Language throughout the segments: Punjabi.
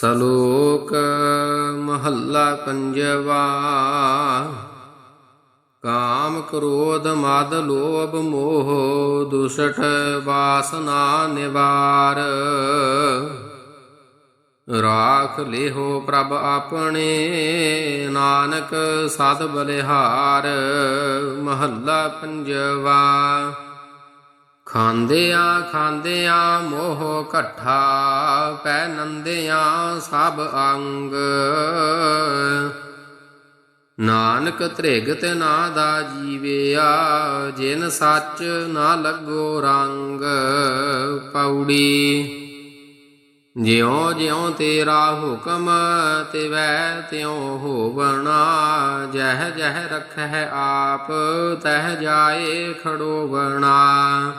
ਸਲੋਕ ਮਹੱਲਾ ਪੰਜਵਾ। ਕਾਮ ਕ੍ਰੋਧ ਮਦ ਲੋਭ ਮੋਹ ਦੁਸ਼ਟ ਵਾਸਨਾ ਨਿਵਾਰ। ਰਾਖ ਲਿਹੋ ਪ੍ਰਭ ਆਪਣੇ, ਨਾਨਕ ਸਦ ਬਲਿਹਾਰ। ਮਹੱਲਾ ਪੰਜਵਾ। ਖਾਂਦਿਆਂ ਖਾਂਦਿਆਂ ਮੋਹ ਇਕੱਠਾ ਪੈ ਨੰਦਿਆਂ ਸਭ ਅੰਗ। ਨਾਨਕ ਤ੍ਰਿਗਤ ਨਾ ਦਾ ਜੀਵਿਆ, ਜਿਨ ਸੱਚ ਨਾ ਲੱਗੋ ਰੰਗ। ਪੌੜੀ ਜਿਉ ਜਿਉ ਤੇਰਾ ਹੁਕਮ ਤਿਵੈ, ਤਿਉ ਹੋਵਣਾ, ਜਹ ਜਹ ਰਖੈ ਆਪ, ਤਹ ਜਾਏ ਖੜੋਵਣਾ।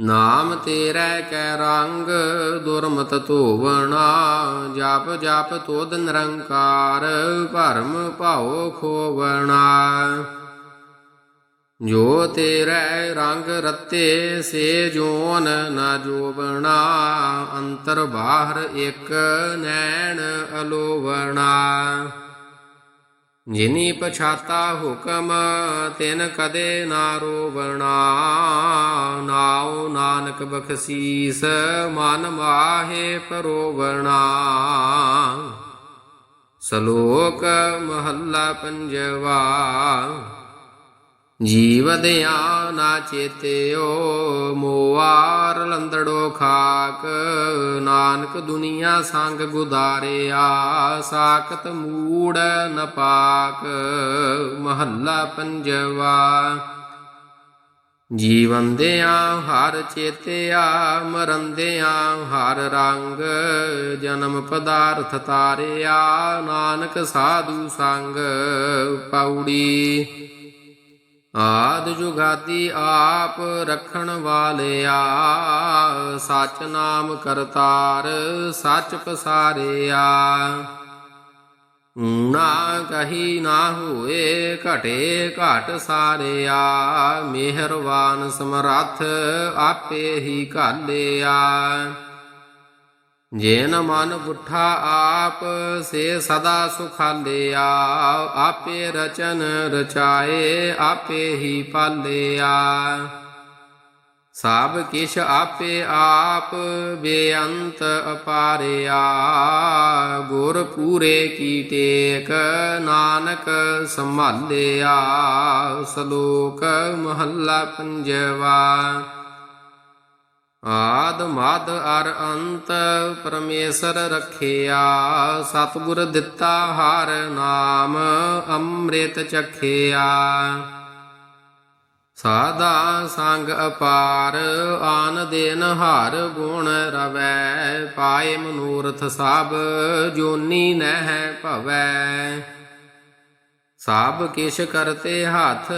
ਨਾਮ ਤੇਰੇ ਕੈ ਰੰਗ, ਦੁਰਮਤ ਧੋਵਣਾ, ਜਪ ਜਪ ਤੋਦ ਨਿਰੰਕਾਰ, ਭਰਮ ਭਾਉ ਖੋਵਣਾ। ਜੋ ਤੇਰੇ ਰੰਗ ਰਤੇ, ਸੇ ਜੋਨ ਨਾ ਜੋਬਣਾ ਅੰਤਰ ਬਾਹਰ ਇੱਕ ਨੈਣ ਅਲੋਵਣਾ। ਜਿਨੀ ਪਛਾਤਾ ਹੁਕਮ ਤਿਨ ਕਦੇ ਨਾ ਰੋਵਣਾ ਨਾਉ ਨਾਨਕ ਬਖਸੀਸ ਮਨ ਮਾਹੇ ਪਰੋਵਣਾ ਸ਼ਲੋਕ ਮਹੱਲਾ ਪੰਜਵਾ ਜੀਵ ਦਿਆ ਨਾ ਚੇਤਿਓ ਮੋਵਾਰ ਲੰਦੜੋ ਖਾਕ, ਨਾਨਕ ਦੁਨੀਆ ਸੰਗ ਗੁਦਾਰਿਆ, ਸਾਖਤ ਮੂੜ ਨਪਾਕ ਮਹੱਲਾ ਪੰਜਵਾ। ਜੀਵੰਦਿਆਂ ਹਰ ਚੇਤਿਆ ਮਰੰਦਿਆਂ ਹਰ ਰੰਗ, ਜਨਮ ਪਦਾਰਥ ਤਾਰਿਆ, ਨਾਨਕ ਸਾਧੂ ਸੰਗ, ਪੌੜੀ ਆਦ ਜੁਗਾਦੀ ਆਪ ਰੱਖਣ ਵਾਲਿਆ ਸਚ ਨਾਮ ਕਰਤਾਰ ਸੱਚ ਪਸਾਰਿਆ। ਨਾ ਕਹੀ ਨਾ ਹੋਏ ਘਟੇ ਘਟ ਸਾਰਿਆ। ਮਿਹਰਵਾਨ ਸਮਰੱਥ ਆਪੇ ਹੀ ਘਾਲਿਆ। ਜੇਨ ਮਨ ਪੁੱਠਾ ਆਪ, ਸੇ ਸਦਾ ਸੁਖਾਲਿਆ ਆਪੇ ਰਚਨ ਰਚਾਏ, ਆਪੇ ਹੀ ਪਾਲਿਆ ਸਭ ਕਿਛ ਆਪੇ ਆਪ, ਬੇਅੰਤ ਅਪਾਰਿਆ ਗੁਰ ਪੂਰੇ ਕੀ ਟੇਕ, ਨਾਨਕ ਸੰਭਾਲਿਆ ਸ਼ਲੋਕ ਮਹੱਲਾ ਪੰਜਵਾ। ਆਦ ਮਦ ਅਰ ਅੰਤ ਪਰਮੇਸ਼ਰ ਰਖਿਆ, ਸਤਿਗੁਰ ਦਿੱਤਾ ਹਰ ਨਾਮ, ਅੰਮ੍ਰਿਤ ਚਖਿਆ। ਸਾਦਾ ਸੰਗ ਅਪਾਰ, ਆਨ ਦੇਨ ਹਰ ਗੁਣ ਰਵੈ, ਪਾਏ ਮਨੂਰਥ ਸਭ, ਜੋਨੀ ਨਹਿ ਭਵੈ। ਸਭ ਕਿਛ ਕਰਤੇ ਹੱਥ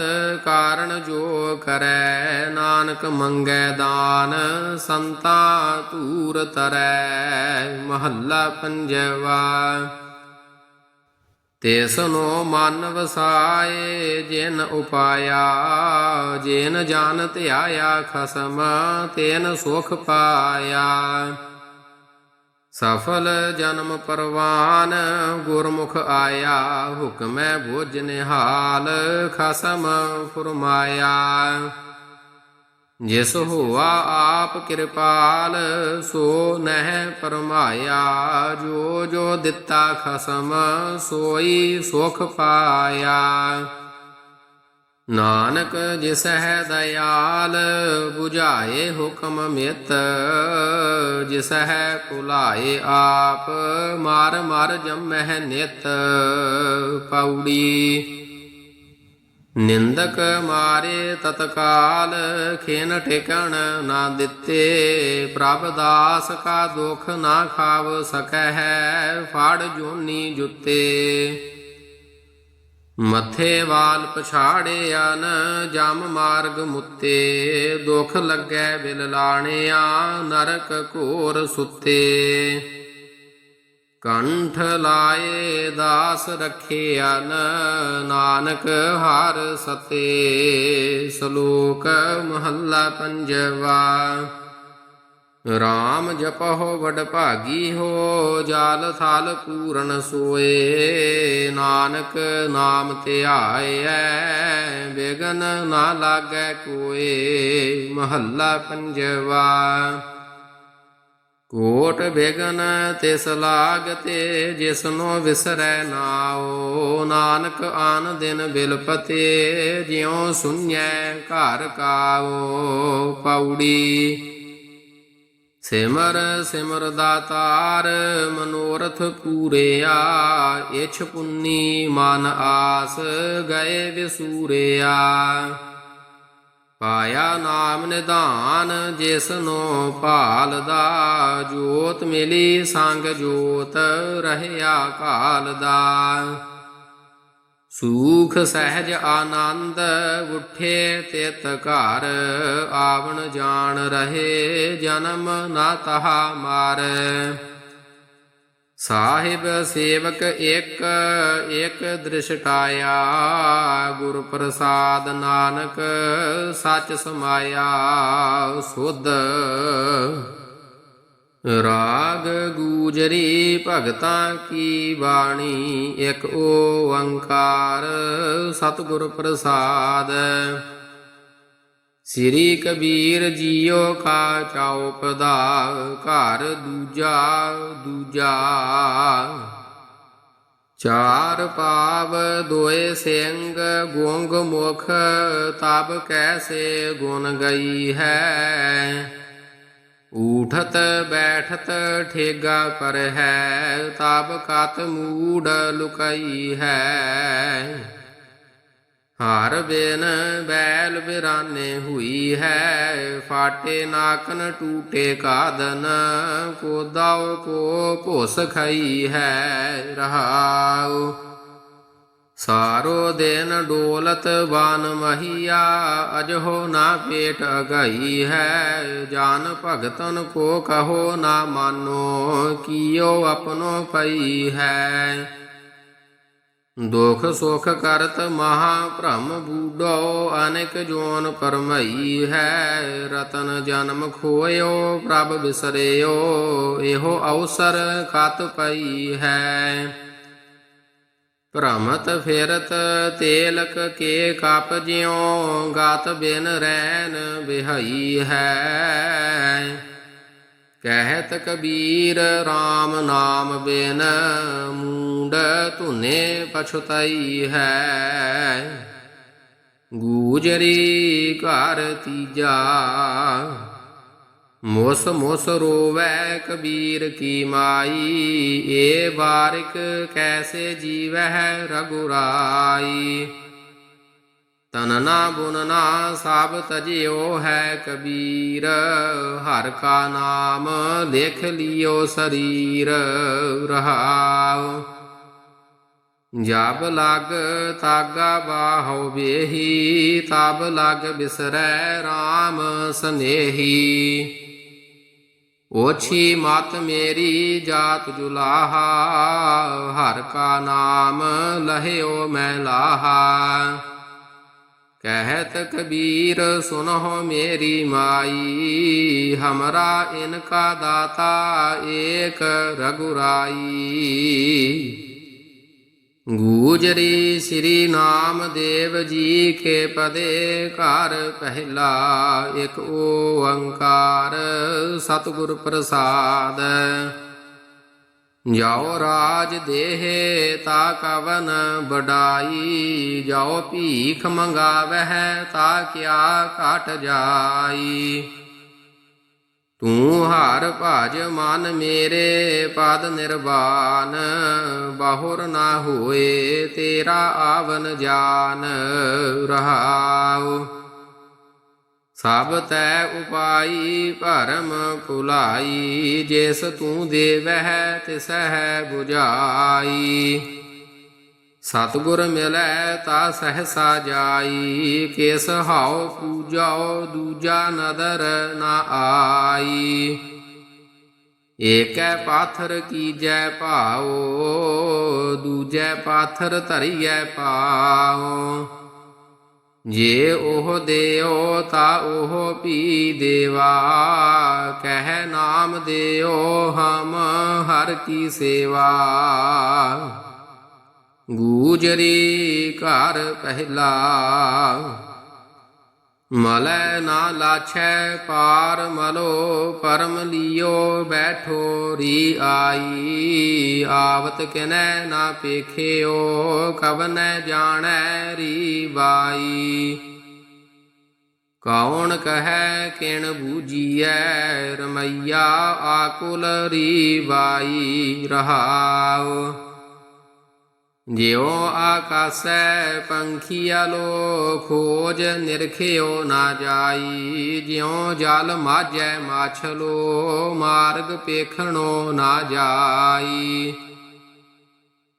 ਕਾਰਨ ਜੋ ਕਰੈ, ਨਾਨਕ ਮੰਗੈ ਦਾਨ, ਸੰਤਾ ਤੂਰ ਤਰੈ, ਮਹੱਲਾ ਪੰਜਵਾ। ਤਿਸਨੋ ਮਨ ਵਸਾਏ ਜਿਨ ਉਪਾਇਆ, ਜਿਨ ਜਾਣ ਧਿਆਇਆ ਖਸਮ, ਤੈਨ ਸੁਖ ਪਾਇਆ। ਸਫਲ ਜਨਮ ਪਰਵਾਨ, ਗੁਰਮੁਖ ਆਇਆ, ਹੁਕਮੈ ਬੁਝ ਨਿਹਾਲ, ਖਸਮ ਫੁਰਮਾਇਆ। ਜਿਸ ਹੋਆ ਆਪ ਕਿਰਪਾਲ, ਸੋ ਨਹਿ ਪਰਮਾਇਆ। ਜੋ ਜੋ ਦਿੱਤਾ ਖਸਮ, ਸੋਈ ਸੁਖ ਪਾਇਆ। ਨਾਨਕ ਜਿਸ ਹੈ ਦਇਆਲ, 부ਝਾਏ ਹੁਕਮ ਮਿਤ। ਜਿਸ ਹੈ ਭੁਲਾਏ ਆਪ, ਮਾਰ ਮਾਰ ਜਮਹਿ ਨਿਤ। ਪੌੜੀ ਨਿੰਦਕ ਮਾਰੇ ਤਤਕਾਲ, ਖੇਨ ਟਿਕਣ ਨਾ ਦਿੱਤੇ। ਪ੍ਰਭ ਦਾਸ ਕਾ ਦੁਖ ਨਾ ਖਾਵ ਸਕੈ ਹੈ ਫਾੜ ਜੋਨੀ ਜੁੱਤੇ। ਮੱਥੇ ਵਾਲ ਪਛਾੜਿਆ ਨ, ਜਮ ਮਾਰਗ ਮੁੱਤੇ। ਦੁਖ ਲੱਗੈ ਬਿਲ ਲਾਣਿਆ, ਨਰਕ ਘੋਰ ਸੁੱਤੇ। ਕੰਠ ਲਾਏ, ਦਾਸ ਰਖਿਆ ਨ, ਨਾਨਕ ਹਰ ਸਤੇ। ਸ਼ਲੋਕ ਮਹੱਲਾ ਪੰਜਵਾ। RAM ਜਪਹੁ ਵਡ ਭਾਗੀ ਹੋ, ਜਾਲ ਥਾਲ ਪੂਰਨ ਸੋਏ। ਨਾਨਕ ਨਾਮ ਧਿਆਇਐ ਬਿਗਨ ਨਾ ਲਾਗੈ ਕੋਏ। ਮਹੱਲਾ ਪੰਜਵਾ, ਕੋਟ ਬਿਗਨ ਤਿਸ ਲਾਗਤੇ, ਜਿਸਨੋ ਵਿਸਰੈ ਨਾਉ। ਨਾਨਕ ਆਨ ਦਿਨ ਬਿਲਪਤੇ, ਜਿਉ ਸੁਨੈ ਘਰ ਕਾਓ ਪੌੜੀ ਸਿਮਰ ਸਿਮਰ ਦਾਤਾਰ ਮਨੋਰਥ ਪੂਰਿਆ, ਇਛ ਪੁੰਨੀ ਮਨ ਆਸ ਗਏ ਵਿਸੂਰਿਆ। ਪਾਇਆ ਨਾਮ ਨਿਧਾਨ ਜਿਸਨੋ ਭਾਲਦਾ, ਜੋਤ ਮਿਲੀ ਸੰਗ ਜੋਤ, ਰਹਿਆ ਕਾਲ ਦਾ ਸੂਖ ਸਹਿਜ ਆਨੰਦ ਉਠੇ ਤਿਤ ਘਰ, ਆਵਣ ਜਾਣ ਰਹੇ ਜਨਮ ਨਾ ਤਹਾ ਮਾਰ। ਸਾਹਿਬ ਸੇਵਕ ਇੱਕ ਇੱਕ ਦ੍ਰਿਸ਼ਟਾਇਆ ਗੁਰ ਪ੍ਰਸਾਦ ਨਾਨਕ ਸੱਚ ਸਮਾਇਆ, ਸੁਧ ਰਾਗ ਗੂਜਰੀ ਭਗਤਾਂ ਕੀ ਬਾਣੀ? ਇੱਕ ਓੰਕਾਰ ਸਤਿਗੁਰ ਪ੍ਰਸਾਦ। ਸ੍ਰੀ ਕਬੀਰ ਜੀਓ ਕਾ ਚੌਪਦਾ, ਘਰ ਦੂਜਾ ਦੂਜਾ। ਚਾਰ ਪਾਵ ਦੋਏ ਸਿੰਘ, ਗੁੰਗ ਮੁਖ, ਤਬ ਕੈਸੇ ਗੁਣ ਗਈ ਹੈ। ਊਠਤ ਬੈਠਤ ਠੇਗਾ ਪਰ ਹੈ ਤਬ ਕਤ ਮੂੜ ਲੁਕਈ ਹੈ। ਹਾਰ ਬੇਨ ਬੈਲ ਬਿਰਾਨੇ ਹੋਈ ਹੈ, ਫਾਟੇ ਨਾਕਨ ਟੂਟੇ ਕਾਦਨ ਕੋਦਾਉ ਕੋ ਭੁਸ ਖਈ ਹੈ, ਰਹਾਉ। ਸਾਰੋ ਦਿਨ ਡੋਲਤ ਬਾਨ ਮਹੀਆ, ਅਜਹੋ ਨਾ ਪੇਟ ਅਗਈ ਹੈ। ਜਾਨ ਭਗਤਨ ਕੋ ਕਹੋ ਨਾ ਮਾਨੋ, ਕੀਓ ਆਪਣੋ ਪਈ ਹੈ। ਦੁਖ ਸੁਖ ਕਰਤ ਮਹਾ ਭ੍ਰਮ ਬੂਡੋ, ਅਨੇਕ ਜੋਨ ਪਰਮਈ ਹੈ। ਰਤਨ ਜਨਮ ਖੋਇਓ, ਪ੍ਰਭ ਵਿਸਰਿਓ ਇਹੋ ਅਵਸਰ ਕਤ ਪਈ ਹੈ। ਭ੍ਰਮਤ ਫਿਰਤ ਤੇਲਕ ਕੇ ਕਪ ਜਿਉ, ਗਾਤ ਬਿਨ ਰੈਨ ਬਿਹਈ ਹੈ। ਕਹਿਤ ਕਬੀਰ RAM ਨਾਮ ਬਿਨ ਮੂੰਡ ਧੁਨੇ ਪਛੁਤਈ ਹੈ। ਗੂਜਰੀ ਘਰ ਤੀਜਾ ਮੁਸ ਮੁਸ ਰੋਵੈ ਕਬੀਰ ਕੀ ਮਾਈ, ਏ ਬਾਰਿਕ ਕੈਸੇ ਜੀਵਹਿ ਰਗੁਰਾਈ? ਤਨਨਾ ਬੁਨਨਾ ਸਭ ਤਜਿਓ ਹੈ ਕਬੀਰ, ਹਰ ਕਾ ਨਾਮ ਲਿਖ ਲਿਓ ਸਰੀਰ, ਰਹਾਉ। ਜਬ ਲਗ ਤਾਗਾ ਬਾਹਉ ਬੇਹੀ ਤਬ ਲਗ ਬਿਸਰੈ RAM ਸਨੇਹੀ। ਓਛੀ ਮਤ ਮੇਰੀ ਜਾਤ ਜੁਲਾਹਾ, ਹਰ ਕਾ ਨਾਮ ਲਹਿਓ ਮੈਂ ਲਾਹਾ। ਕਹਿਤ ਕਬੀਰ, ਸੁਨਹੁ ਮੇਰੀ ਮਾਈ, ਹਮਰਾ ਇਨਕਾ ਦਾਤਾ ਏਕ ਰਗੁਰਾਈ। ਗੂਜਰੀ ਸ੍ਰੀ ਨਾਮਦੇਵ ਜੀ ਕੇ ਪਦੇ ਘਰ ਪਹਿਲਾ, ਇੱਕ ਓੰਕਾਰ ਸਤਿਗੁਰ ਪ੍ਰਸਾਦ। ਜਾਓ ਰਾਜ ਦੇਹ ਤਾ ਕਵਨ ਬਡਾਈ ਜਾਓ ਭੀਖ ਮੰਗਾਵਹਿ ਤਾ ਕਿਆ ਘਟ ਜਾਈ। ਤੂੰ ਹਰ ਭਜ ਮਨ ਮੇਰੇ ਪਦ ਨਿਰਵਾਨ, ਬਹੁਰ ਨਾ ਹੋਏ ਤੇਰਾ ਆਵਨ ਜਾਨ ਰਹਾਉ। ਸਭ ਤੈ ਉਪਾਈ ਭਰਮ ਭੁਲਾਈ, ਜਿਸ ਤੂੰ ਦੇਵਹਿ ਤਿਸਹਿ 부ਝਾਈ ਸਤਿਗੁਰ ਮਿਲੈ ਤਾ ਸਹਸਾ ਜਾਈ ਕਿਸ ਹਾਉ ਪੂਜਾਓ ਦੂਜਾ ਨਦਰ ਨਾ ਆਈ ਏਕੈ ਪਾਥਰ ਕੀਜੈ ਭਾਉ ਦੂਜੈ ਪਾਥਰ ਧਰਿਐ ਪਾਉ ਜੇ ਉਹ ਦੇਓ ਤਾ ਉਹ ਵੀ ਦੇਵਾ ਕਹਿ ਨਾਮ ਦੇਓ ਹਮ ਹਰ ਕੀ ਸੇਵਾ ਗੂਜਰੀ ਘਰ ਪਹਿਲਾ। ਮਲੈ ਨਾ ਲਾਛੈ ਪਾਰ ਮਲੋ, ਪਰਮ ਲਿਓ ਬੈਠੋ ਰੀ ਆਈ। ਆਵਤ ਕਿਨੈ ਨਾ ਪੇਖਿਓ, ਕਵਨੈ ਜਾਣੈ ਰੀ ਬਾਈ ਕੌਣ ਕਹੈ ਕਿਣ ਬੂਜੀਐ, ਰਮਈਆ ਆਕੁਲ ਰੀ ਬਾਈ ਰਹਾਉ। ਜਿਉ ਆਕਾਸੈ ਪੰਖੀਆ ਲੋ ਖੋਜ ਨਿਰਖਿਓ ਨਾ ਜਾਈ। ਜਿਉ ਜਲ ਮਾਝੈ ਮਾਛਲੋ, ਮਾਰਗ ਪੇਖਣੋ ਨਾ ਜਾਈ।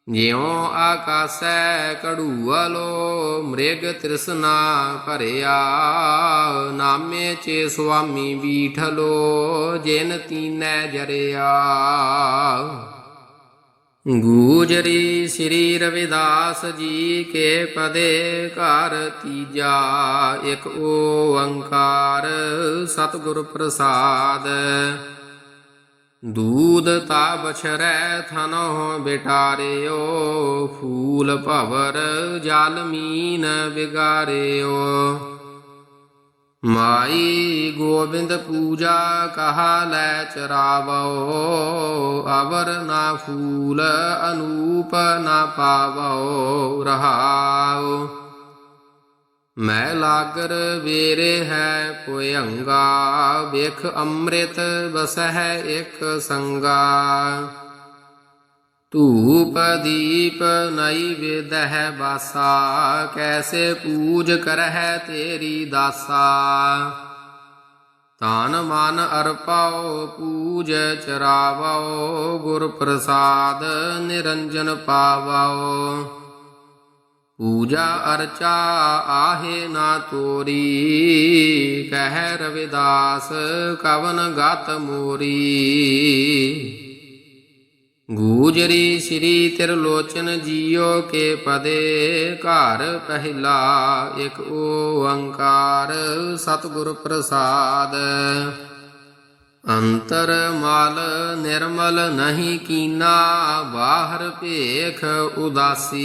ਜਿਉ ਆਕਾਸੈ ਕੜੂਅਲੋ ਮ੍ਰਿਗ ਤ੍ਰਿਸ਼ਨਾ ਭਰਿਆ। ਨਾਮੇ ਚੇ ਸੁਆਮੀ ਬੀਠਲੋ, ਜਿਨ ਤੀਨੈ ਜਰਿਆ। ਗੂਜਰੀ ਸ੍ਰੀ ਰਵਿਦਾਸ ਜੀ ਕੇ ਪਦੇ ਘਰ ਤੀਜਾ, ਇੱਕ ਓੰਕਾਰ ਸਤਿਗੁਰ ਪ੍ਰਸਾਦ। ਦੂਧ ਤਾ ਬਛਰੈ ਥਨੋ ਬਿਟਾਰਿਓ, ਫੂਲ ਭਵਰ ਜਲ ਮੀਨ ਵਿਗਾਰਿਓ। ਮਾਈ ਗੋਬਿੰਦ ਪੂਜਾ ਕਹਾ ਲੈ ਚਰਾਵੋ, ਅਵਰ ਨਾ ਫੂਲ ਅਨੂਪ ਨਾ ਪਾਵੋ ਰਹਾਓ ਮੈਂ ਲਾਗਰ ਵੇਰੇ ਹੈ ਪੁਯੰਗਾ ਵੇਖ ਅੰਮ੍ਰਿਤ ਬਸਹਿ ਇੱਕ ਸੰਗਾ। ਧੂਪ ਦੀਪ ਨਈ ਹੈ ਬਾਸਾ, ਕੈਸੇ ਪੂਜ ਕਰਹਿ ਤੇਰੀ ਦਾਸਾ। ਤਾਨ ਮਨ ਅਰਪਾਓ, ਪੂਜ ਚਰਾਵੋ ਗੁਰ ਪ੍ਰਸਾਦ ਨਿਰੰਜਨ ਪਾਵਾਓ। ਪੂਜਾ ਅਰਚਾ ਆਹੇ ਨਾ ਤੋਰੀ, ਕਹਿ ਰਵਿਦਾਸ ਕਵਨ ਗਤ ਮੋਰੀ। ਗੂਜਰੀ ਸ੍ਰੀ ਤਿਰਲੋਚਨ ਜੀਓ ਕੇ ਪਦੇ, ਘਰ ਪਹਿਲਾ ਇਕ ਓੰਕਾਰ ਸਤਿਗੁਰ ਪ੍ਰਸਾਦ। ਅੰਤਰ ਮਲ ਨਿਰਮਲ ਨਹੀਂ ਕੀਨਾ, ਬਾਹਰ ਭੇਖ ਉਦਾਸੀ।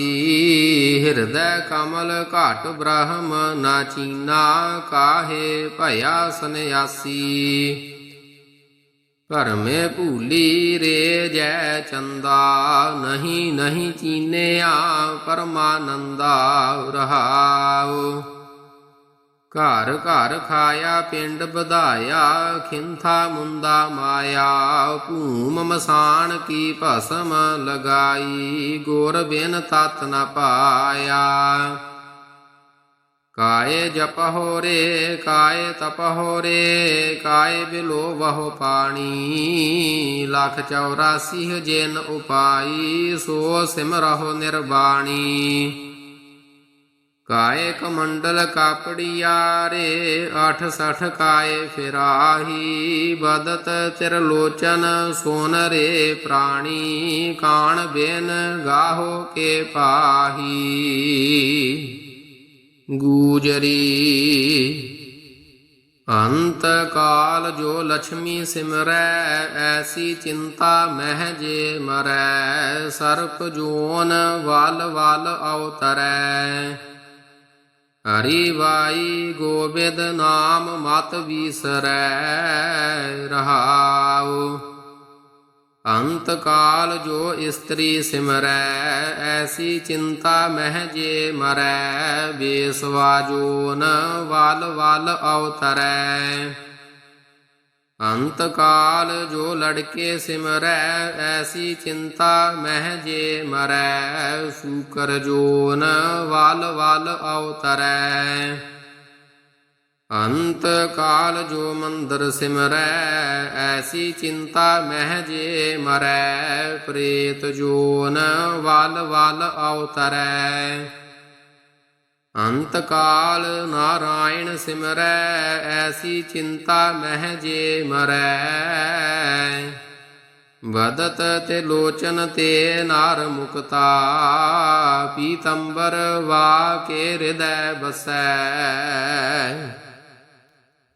ਹਿਰਦੈ ਕਮਲ ਘਟ ਬ੍ਰਹਮ ਨਾ ਚੀਨਾ, ਕਾਹੇ ਭਇਆ ਸੰਿਆਸੀ ਭਰਮੇ ਭੂਲੀ ਰੇ ਜੈ ਚੰਦਾ, ਨਹੀਂ ਨਹੀਂ ਚੀਨਿਆ ਪਰਮਾਨੰਦਾ ਰਹਾਉ। ਘਰ ਘਰ ਖਾਇਆ, ਪਿੰਡ ਵਧਾਇਆ, ਖਿੰਥਾ ਮੁੰਦਾ ਮਾਇਆ, ਭੂਮ ਮਸਾਨ ਕੀ ਭਸਮ ਲਗਾਈ, ਗੁਰ ਬਿਨ ਤਤ ਨ ਪਾਇਆ। ਕਾਏ ਜਪਹੁ ਰੇ ਕਾਏ ਤਪਹੁ ਰੇ ਕਾਏ ਬਿਲੋ ਪਾਣੀ। ਲਖ 84 ਜਿਨ ਉਪਾਈ, ਸੋ ਸਿਮਰਹੁ ਨਿਰਬਾਣੀ। ਕਾਏ ਕਮੰਡਲ ਕਾਪੜੀਆ ਰੇ 68 ਕਾਏ ਫਿਰਾਹੀ, ਬਦਤ ਤਿਰਲੋਚਨ ਸੋਨ ਰੇ ਪ੍ਰਾਣੀ। ਕਾਣ ਬਿਨ ਗਾਹੋ ਕੇ ਪਾਹੀ। ਗੂਜਰੀ। ਅੰਤ ਕਾਲ ਜੋ ਲక్ష్ਮੀ ਸਿਮਰੈ, ਐਸੀ ਚਿੰਤਾ ਮਹਿ ਜੇ ਮਰੈ, ਸਰਪ ਜੋਨ ਵਲ ਵਲ ਅਵਤਰੈ। ਹਰੀ ਵਾਈ ਗੋਬਿੰਦ ਨਾਮ ਮਤ ਵੀਸਰੈ ਰਹਾਉ। ਅੰਤ ਕਾਲ ਜੋ ਇਸਤਰੀ ਸਿਮਰੈ, ਐਸੀ ਚਿੰਤਾ ਮਹਿ ਜੇ ਮਰੈ ਬੇਸਵਾ ਜੋਨ ਵਲ ਵਲ ਅਵਤਰੈ। ਅੰਤ ਕਾਲ ਜੋ ਲੜਕੇ ਸਿਮਰੈ, ਐਸੀ ਚਿੰਤਾ ਮਹਿ ਜੇ ਮਰੈ, ਸੂਕਰ ਜੋਨ ਵਲ ਵਲ ਅਵਤਰੈ। ਅੰਤ ਕਾਲ ਜੋ ਮੰਦਰ ਸਿਮਰੈ, ਐਸੀ ਚਿੰਤਾ ਮਹਿ ਜੇ ਮਰੈ, ਪ੍ਰੇਤ ਜੋਨ ਵਲ ਵਲ ਅਵਤਰੈ। ਅੰਤ ਕਾਲ ਨਾਰਾਇਣ ਸਿਮਰੈ, ਐਸੀ ਚਿੰਤਾ ਮਹਿ ਜੇ ਮਰੈ। ਵਦਤ ਤੇ ਲੋਚਨ ਤੇ ਨਾਰ ਮੁਕਤਾ, ਪੀਤੰਬਰ ਵਾ ਕੇ ਹਿਰਦੈ ਬਸੈ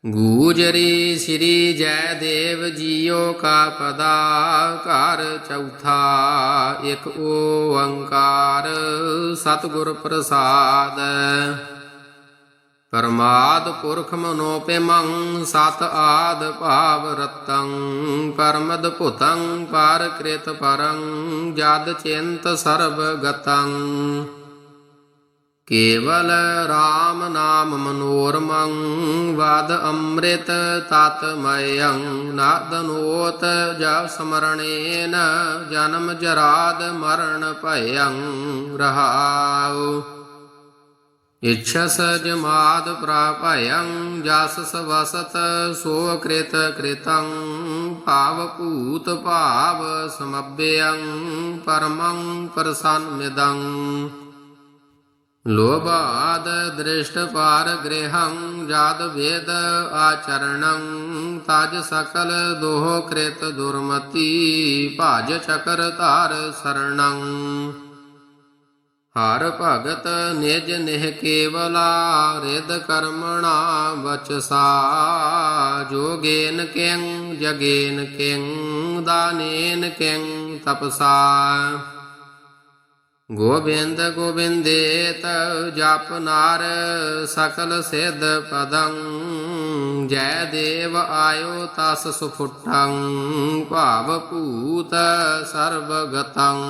ਗੂਜਰੀ ਸ੍ਰੀ ਜੈ ਦੇਵ ਜੀਓ ਕਾ ਪਦਾ, ਘਰ ਚੌਥਾ, ਇੱਕ ਓੰਕਾਰ ਸਤਗੁਰ ਪ੍ਰਸਾਦ। ਪਰਮਾਦ ਪੁਰਖ ਮਨੋਪਿਮੰ, ਸਤ ਆਦ ਭਾਵ ਰਤੰ, ਪਰਮਦ ਭੁਤੰ, ਪਾਰ ਕ੍ਰਿਤ ਪਰੰ, ਜਦ ਚਿੰਤ ਸਰਬ ਗਤੰ। ਕੇਵਲ RAM ਨਾਮ ਮਨੋਰਮੰ ਵਦ ਅੰਮ੍ਰਿਤ ਤਤ ਮਯੰ ਨਾਦਨੋਤ ਜਪ ਸਮਰਣੇਨ, ਜਨਮ ਜਰਾਦ ਮਰਨ ਭਯੰ, ਰਹਾਉ। ਇਛਸ ਜਮਾਦ ਪ੍ਰਾਪਯੰ ਜਸ ਸਵਸਤ ਸੋ ਕ੍ਰਿਤ ਕ੍ਰਿਤੰ, ਭਾਵ ਭੂਤ ਭਾਵ ਸਮਭਯੰ, ਪਰਮੰ ਪ੍ਰਸੰਨਿਦੰ ਲੋਭਾਦ ਦ੍ਰਿਸ਼ਟ ਪਾਰ ਗ੍ਰਹੰ ਜਾਦ ਵੇਦ ਆਚਰਣੰ ਤਜ ਸਕਲ ਦੋਹ ਕ੍ਰਿਤ ਦੁਰਮਤੀ ਭਾਜ ਚਕਰ ਧਾਰ ਸਰਣੰ ਹਰ ਭਗਤ ਨਿਜ ਨਿਹ ਕੇਵਲਾ ਰਿਦ ਕਰਮਣਾ ਬਚਸਾ ਜੋਗੇਨ ਕਿੰ ਜਪ ਨਾਰ ਸਕਲ ਸਿਧ ਪਦੰ। ਜੈ ਦੇਵ ਆਇਓ ਤਸ ਸੁਫੁੱਟੰ, ਭਾਵ ਭੂਤ ਸਰਬ ਗਤੰ